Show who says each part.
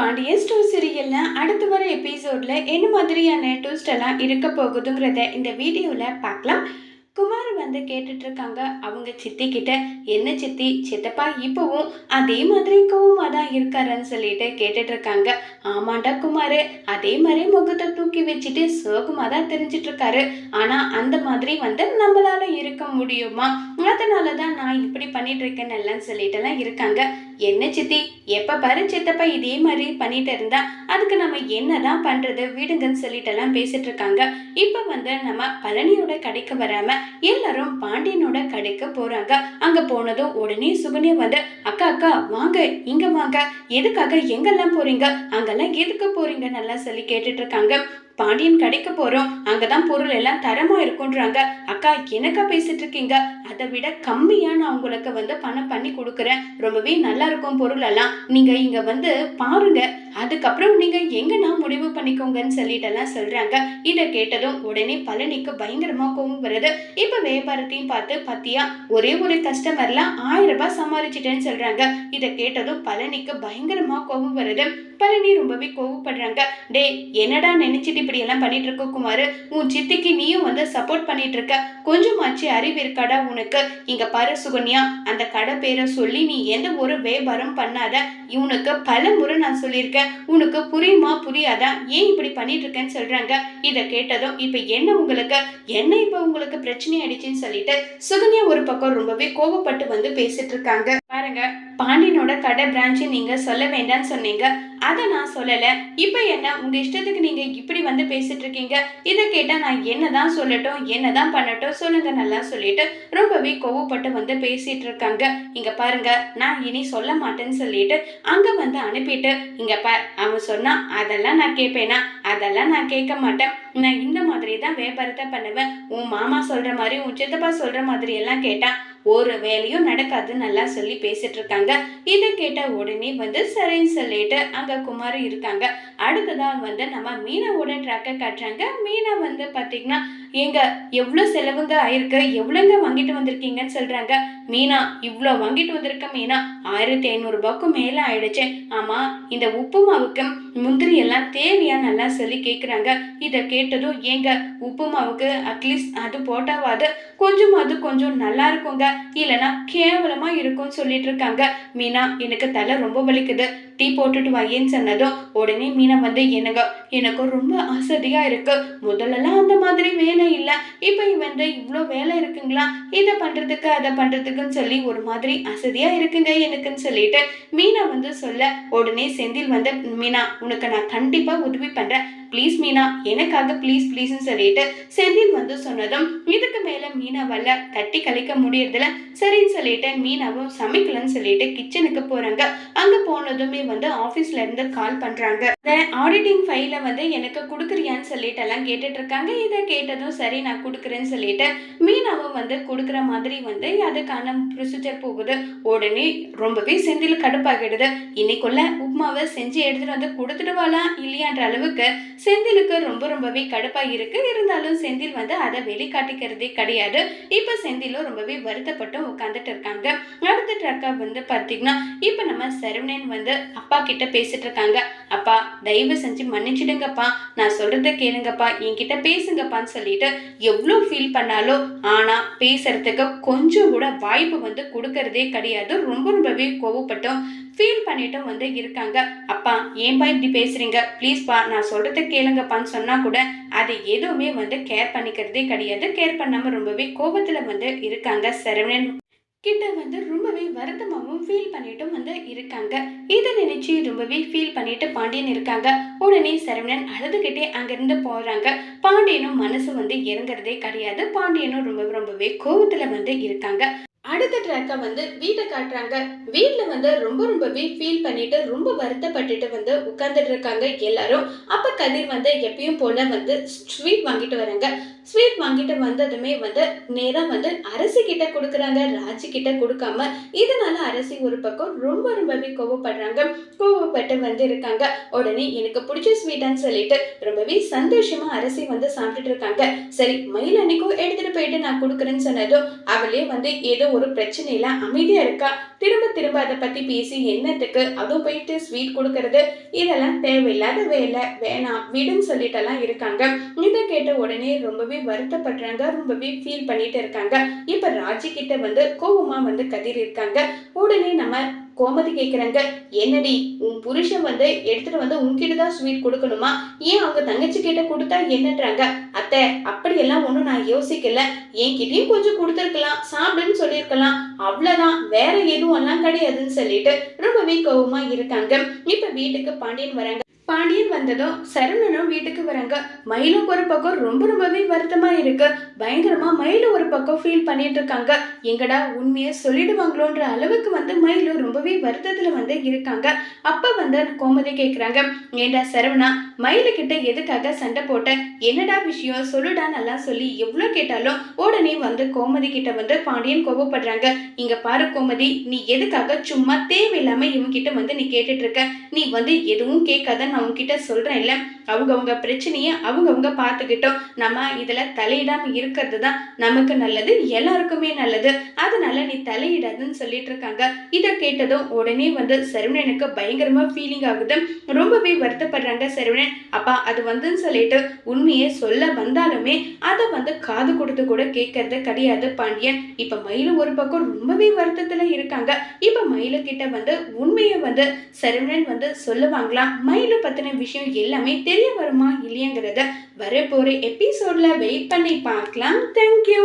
Speaker 1: பாண்டியன் ஸ்டோ சீரியல்ல அடுத்து வர எபிசோட்ல என்ன மாதிரியான ட்விஸ்ட் எல்லாம் இருக்க போகுதுங்கிறத இந்த வீடியோல பார்க்கலாம். குமார் வந்து கேட்டுட்டு இருக்காங்க அவங்க சித்தி கிட்ட என்ன சித்தி சித்தப்பா இப்பவும் அதே மாதிரி கோவமாக தான் இருக்காருன்னு சொல்லிட்டு கேட்டுட்டு இருக்காங்க ஆமாண்டா குமார் அதே மாதிரி முகத்தை தூக்கி வச்சுட்டு சோகமாக தான் தெரிஞ்சிட்டு இருக்காரு ஆனால் அந்த மாதிரி வந்து நம்மளால இருக்க முடியுமா? அதனால தான் நான் இப்படி பண்ணிட்டு இருக்கேன்னு எல்லாம் சொல்லிட்டுலாம் இருக்காங்க. என்ன சித்தி? எப்போ பாரு சித்தப்பா இதே மாதிரி பண்ணிட்டு இருந்தா. அதுக்கு நம்ம என்னதான் பண்றது? விடுங்கன்னு சொல்லிட்டெல்லாம் பேசிட்டு இருக்காங்க இப்போ வந்து நம்ம பழனியோட கடைக்கு வராம எல்லாரும் பாண்டியனோட கடைக்கு போறாங்க. அங்க போனதும் உடனே சுகனே வந்து அக்கா அக்கா வாங்க இங்க வாங்க. எதுக்காக எங்கெல்லாம் போறீங்க? அங்கெல்லாம் எதுக்கு போறீங்க நல்லா சொல்லி கேட்டுட்டு இருக்காங்க பாண்டியன் கடைக்கு அங்கே தான் பொருள் எல்லாம் தரமாக இருக்குன்றாங்க. அக்கா எனக்கா பேசிட்டு இருக்கீங்க? அதை விட கம்மியாக நான் உங்களுக்கு வந்து பணம் பண்ணி கொடுக்குறேன். ரொம்பவே நல்லா இருக்கும் பொருள் எல்லாம். நீங்கள் இங்கே வந்து பாருங்க. அதுக்கப்புறம் நீங்கள் எங்கன்னா முடிவு பண்ணிக்கோங்கன்னு சொல்லிட்டெல்லாம் சொல்கிறாங்க இதை கேட்டதும் உடனே பழனிக்கு பயங்கரமா கோவம் வருது. இப்போ வியாபாரத்தையும் பார்த்து பத்தியா ஒரே ஒரு கஸ்டமர்லாம் ஆயிரம் ரூபாய் சமாளிச்சிட்டேன்னு சொல்கிறாங்க இதை கேட்டதும் பழனிக்கு பயங்கரமா கோவம் வருது. பழனி ரொம்பவே கோவப்படுறாங்க. டேய் என்னடா நினைச்சிட்டு இப்படி எல்லாம் பண்ணிட்டு இருக்க குமாரு? உன் சித்திக்கு நீயும் வந்து சப்போர்ட் பண்ணிட்டு இருக்க. கொஞ்சமாச்சு அறிவு இருக்காடா உனக்கு? இங்க பாரு சுகன்யா அந்த கடை பேரை சொல்லி நீ எந்த ஒரு வியாபாரம் பண்ணாத. இவனுக்கு பல முறை நான் சொல்லியிருக்கேன். உனக்கு புரியுமா புரியாதா? ஏன் இப்படி பண்ணிட்டு இருக்கேன்னு சொல்றாங்க. இதை கேட்டதும் இப்ப என்ன உங்களுக்கு? என்ன இப்ப உங்களுக்கு பிரச்சனை ஆயிடுச்சுன்னு சொல்லிட்டு? சுகன்யா ஒரு பக்கம் ரொம்பவே கோவப்பட்டு வந்து பேசிட்டு இருக்காங்க. பாருங்க பாண்டியனோட கடை பிரான்ச்சு நீங்க சொல்ல வேண்டாம்னு சொன்னீங்க. அதை நான் சொல்லல. இப்ப என்ன? உங்க இஷ்டத்துக்கு நீங்க இப்படி வந்து பேசிட்டு இருக்கீங்க. இதை கேட்டா நான் என்னதான் சொல்லட்டும் என்னதான் பண்ணட்டும் சொல்லுங்க நல்லா சொல்லிட்டு ரொம்பவே கோவப்பட்டு வந்து பேசிட்டு இருக்காங்க. இங்க பாருங்க நான் இனி சொல்ல மாட்டேன்னு சொல்லிட்டு அங்க வந்து அனுப்பிட்டு இங்க பார் அவன் சொன்னா அதெல்லாம் நான் கேட்பேனா? அதெல்லாம் நான் கேட்க மாட்டேன். நான் இந்த மாதிரி தான் வியாபாரத்தை பண்ணுவேன். உன் மாமா சொல்கிற மாதிரி உன் சித்தப்பா சொல்கிற மாதிரி எல்லாம் கேட்டா ஒரு வேலையும் நடக்காது நல்லா சொல்லி பேசிட்டு இருக்காங்க. இதை கேட்ட உடனே வந்து சரின்னு சொல்லிட்டு அங்க குமார் இருக்காங்க. அடுத்ததான் வந்து நம்ம மீனாவோட ட்ராக்கை காட்டுறாங்க. மீனா வந்து பாத்தீங்கன்னா ஏங்க எவ்வளோ செலவுங்க ஆயிருக்கு? எவ்வளோங்க வாங்கிட்டு வந்திருக்கீங்கன்னு சொல்கிறாங்க மீனா இவ்வளோ வாங்கிட்டு வந்திருக்க மீனா ஆயிரத்தி ஐநூறுரூபாய்க்கும் மேலே ஆயிடுச்சு. ஆமாம் இந்த உப்பு மாவுக்கு முந்திரி எல்லாம் தேவையா நல்லா சொல்லி கேட்குறாங்க இதை கேட்டதும் ஏங்க உப்பு மாவுக்கு அட்லீஸ்ட் அது போட்டாவாது. கொஞ்சம் அது கொஞ்சம் நல்லா இருக்குங்க. இல்லைன்னா கேவலமாக இருக்கும்னு சொல்லிட்டு இருக்காங்க. மீனா எனக்கு தலை ரொம்ப வலிக்குது. டீ போட்டுட்டு வையேன்னு சொன்னதும் உடனே மீனா வந்து எனக்கு எனக்கு ரொம்ப அசதியாக இருக்கு. முதல்லலாம் அந்த மாதிரி வேலை இல்லை. இப்போ வந்து இவ்வளோ வேலை இருக்குங்களா? இதை பண்றதுக்கு அதை பண்றதுக்குன்னு சொல்லி ஒரு மாதிரி அசதியா இருக்குங்க எனக்குன்னு சொல்லிட்டு மீனா வந்து சொல்ல உடனே செந்தில் வந்து மீனா உனக்கு நான் கண்டிப்பா உதவி பண்றேன். ப்ளீஸ் மீனா எனக்காக ப்ளீஸ் ப்ளீஸ்னு சொல்லிட்டு செந்தில் வந்து சொன்னதும் இது மீனாவால் தட்டி கழிக்க முடியறதில்ல. சரின்னு சொல்லிட்டு மீனாவும் சமைக்கலன்னு சொல்லிட்டு கிச்சனுக்கு போறாங்க. அங்க போனதுமே வந்து ஆபீஸ்ல இருந்து கால் பண்றாங்க. இந்த ஆடிட்டிங் ஃபைல வந்து எனக்கு கொடுக்குறியான்னு சொல்லிட்டு எல்லாம் கேட்டுட்டு இருக்காங்க இதை கேட்டதும் சரி நான் கொடுக்குறேன்னு சொல்லிட்டு மீனாவும் வந்து கொடுக்குற மாதிரி வந்து அதுக்கான ப்ரொசீஜர் போகுது. உடனே ரொம்பவே செந்தில் கடுப்பாகிடுது. இன்னைக்குள்ள உப்மாவை செஞ்சு எடுத்துட்டு வந்து கொடுத்துடுவாளா? இல்லையான்ற அளவுக்கு செந்திலுக்கு ரொம்ப ரொம்பவே கடுப்பாக இருக்கு இருந்தாலும் செந்தில் வந்து அதை வெளிக்காட்டிக்கிறதே கிடையாது. இப்போ செந்திலும் ரொம்பவே வருத்தப்பட்டு உட்காந்துட்டு இருக்காங்க. அடுத்த ட்ரக்கா வந்து பார்த்தீங்கன்னா இப்போ நம்ம சரவணன் வந்து அப்பா கிட்ட பேசிட்டு இருக்காங்க. அப்பா தயவு செஞ்சு மன்னிச்சிடுங்கப்பா. நான் சொல்றத கேளுங்கப்பா. என்கிட்ட பேசுங்கப்பான்னு சொல்லிட்டு எவ்வளோ ஃபீல் பண்ணாலும் ஆனா பேசுறதுக்கு கொஞ்சம் கூட வாய்ப்பு வந்து கொடுக்கறதே கிடையாது. ரொம்ப ரொம்பவே கோவப்பட்டும். ஃபீல் பண்ணிட்டும் வந்து இருக்காங்க. அப்பா ஏன்பா இப்படி பேசுறீங்க? ப்ளீஸ்ப்பா நான் சொல்றத கேளுங்கப்பான்னு சொன்னா கூட அது எதுவுமே வந்து கேர் பண்ணிக்கிறதே கிடையாது. கேர் பண்ணாம ரொம்பவே கோபத்துல வந்து இருக்காங்க சரவணன். கிட்ட வந்து ரொம்பவே வருத்தமாகவும் ஃபீல் பண்ணிட்டும் வந்து இருக்காங்க. இதை நினைச்சு ரொம்பவே ஃபீல் பண்ணிட்டு பாண்டியன் இருக்காங்க. உடனே சரவணன் அழுதுகிட்டே அங்கிருந்து போறாங்க. பாண்டியனும் மனசு வந்து இறங்குறதே கிடையாது. பாண்டியனும் ரொம்ப ரொம்பவே கோபத்துல வந்து இருக்காங்க. அடுத்த ட்ராக்கா வந்து வீட்டை காட்டுறாங்க. வீட்டில் வந்து ரொம்ப ரொம்பவே ஃபீல் பண்ணிட்டு ரொம்ப வருத்தப்பட்டுட்டு வந்து உட்காந்துட்டு இருக்காங்க எல்லாரும். அப்போ கதிர் வந்து எப்பயும் போல வந்து ஸ்வீட் வாங்கிட்டு வராங்க. ஸ்வீட் வாங்கிட்டு வந்ததுமே வந்து நேராக வந்து அரசி கிட்ட கொடுக்குறாங்க. ராஜி கிட்ட கொடுக்காம இதனால அரசி ஒரு பக்கம் ரொம்ப ரொம்பவே கோவப்படுறாங்க. கோவப்பட்டு வந்து இருக்காங்க. உடனே எனக்கு பிடிச்ச ஸ்வீட்டான்னு சொல்லிட்டு ரொம்பவே சந்தோஷமா அரசி வந்து சாப்பிட்டுட்டு இருக்காங்க. சரி மயில் அன்னைக்கும் எடுத்துட்டு போயிட்டு நான் கொடுக்குறேன்னு சொன்னதும் அவளே வந்து ஏதோ ஒரு பிரச்சனையில அமைதியா இருக்கா? திரும்ப திரும்ப அதை பத்தி பேசி என்னத்துக்கு? அதுவும் போயிட்டு ஸ்வீட் கொடுக்கறது. இதெல்லாம் தேவையில்லாத வேலை. வேணாம் விடுன்னு சொல்லிட்டெல்லாம் இருக்காங்க. இதை கேட்ட உடனே ரொம்பவே வருத்தப்படுறாங்க. ரொம்பவே ஃபீல் பண்ணிட்டு இருக்காங்க. இப்ப ராஜி கிட்ட வந்து கோபமா வந்து கதிர் இருக்காங்க. உடனே நம்ம கோமதி கேக்குறாங்க என்னடி உன் புருஷன் வந்து எடுத்துட்டு வந்து உன்கிட்ட தான் ஸ்வீட் கொடுக்கணுமா? ஏன் அவங்க தங்கச்சி கிட்ட கொடுத்தா என்னன்றாங்க? அத்தை அப்படியெல்லாம் ஒன்றும் நான் யோசிக்கல. என்கிட்டயும் கொஞ்சம் கொடுத்துருக்கலாம். சாப்பிடுன்னு சொல்லியிருக்கலாம். அவ்வளவுதான். வேற எதுவும் எல்லாம் கிடையாதுன்னு சொல்லிட்டு ரொம்பவே கோவமா இருக்காங்க. இப்ப வீட்டுக்கு பாண்டியன் வராங்க. பாண்டியன் வந்ததும் சரவணனும் வீட்டுக்கு வராங்க. மயிலும் ஒரு பக்கம் ரொம்ப ரொம்பவே வருத்தமா இருக்கு. பயங்கரமா மயிலும் ஒரு பக்கம் ஃபீல் பண்ணிட்டு இருக்காங்க. எங்கடா உண்மையை சொல்லிடுவாங்களோன்ற அளவுக்கு வந்து மயிலும் ரொம்பவே வருத்தத்துல வந்து இருக்காங்க. அப்ப வந்து கோமதி கேக்குறாங்க ஏண்டா சரவணா மயிலு கிட்ட எதுக்காக சண்டை போட்ட? என்னடா விஷயம்? சொல்லுடா நல்லா சொல்லி எவ்வளோ கேட்டாலும் உடனே வந்து கோமதி கிட்ட வந்து பாண்டியன் கோபப்படுறாங்க. இங்க பாரு கோமதி நீ எதுக்காக சும்மா தேவையில்லாம இவங்க கிட்ட வந்து நீ கேட்டுட்டு இருக்க? நீ வந்து எதுவும் கேட்காத நான் நான் சொல்றேன் இல்ல அவங்கவுங்க பிரச்சனையை அவங்கவுங்க பார்த்துக்கிட்டோம். நம்ம இதுல தலையிடாம இருக்கிறது தான் நமக்கு நல்லது எல்லாருக்குமே நல்லது. அதனால நீ தலையிடாதுன்னு சொல்லிட்டு இருக்காங்க. இதை கேட்டதும் உடனே வந்து சரவணனுக்கு பயங்கரமா ஃபீலிங் ஆகுது. ரொம்பவே வருத்தப்படுறாங்க சரவணன். அப்பா அது வந்துன்னு சொல்லிட்டு உண்மையை சொல்ல வந்தாலுமே அதை வந்து காது கொடுத்து கூட கேட்கறது கிடையாது பாண்டியன். இப்ப மயிலும் ஒரு பக்கம் ரொம்பவே வருத்தத்துல இருக்காங்க. இப்ப மயில கிட்ட வந்து உண்மையை வந்து சரவணன் வந்து சொல்லுவாங்களாம். மயில பற்றின விஷயம் எல்லாமே தெரிய வருமா இல்லையாங்கிறத வரப்போற எபிசோட்ல வெயிட் பண்ணி பார்க்கலாம். தேங்க்யூ